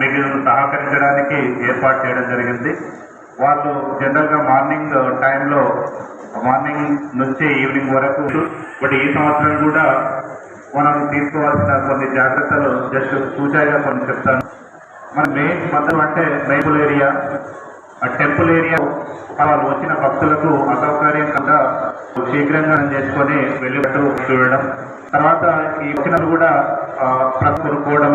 మిగిలిన సహకరించడానికి ఏర్పాటు చేయడం జరిగింది. వాళ్ళు జనరల్గా మార్నింగ్ టైంలో మార్నింగ్ నుంచి ఈవినింగ్ వరకు బట్ ఈ సంవత్సరం కూడా మనం తీసుకోవాల్సిన కొన్ని జాగ్రత్తలు జస్ట్ సూచనగా కొన్ని చెప్తాను. మన మెయిన్ మందం అంటే మెయిపుల్ ఏరియా. ఆ టెంపుల్ ఏరియా వాళ్ళు వచ్చిన భక్తులకు అసౌకర్యం కూడా శీఘ్రంగా చేసుకొని వెళ్ళినట్టు చూడడం. తర్వాత ఈ వచ్చిన కూడా ప్రతి కొనుక్కోవడం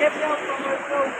kept out from myself.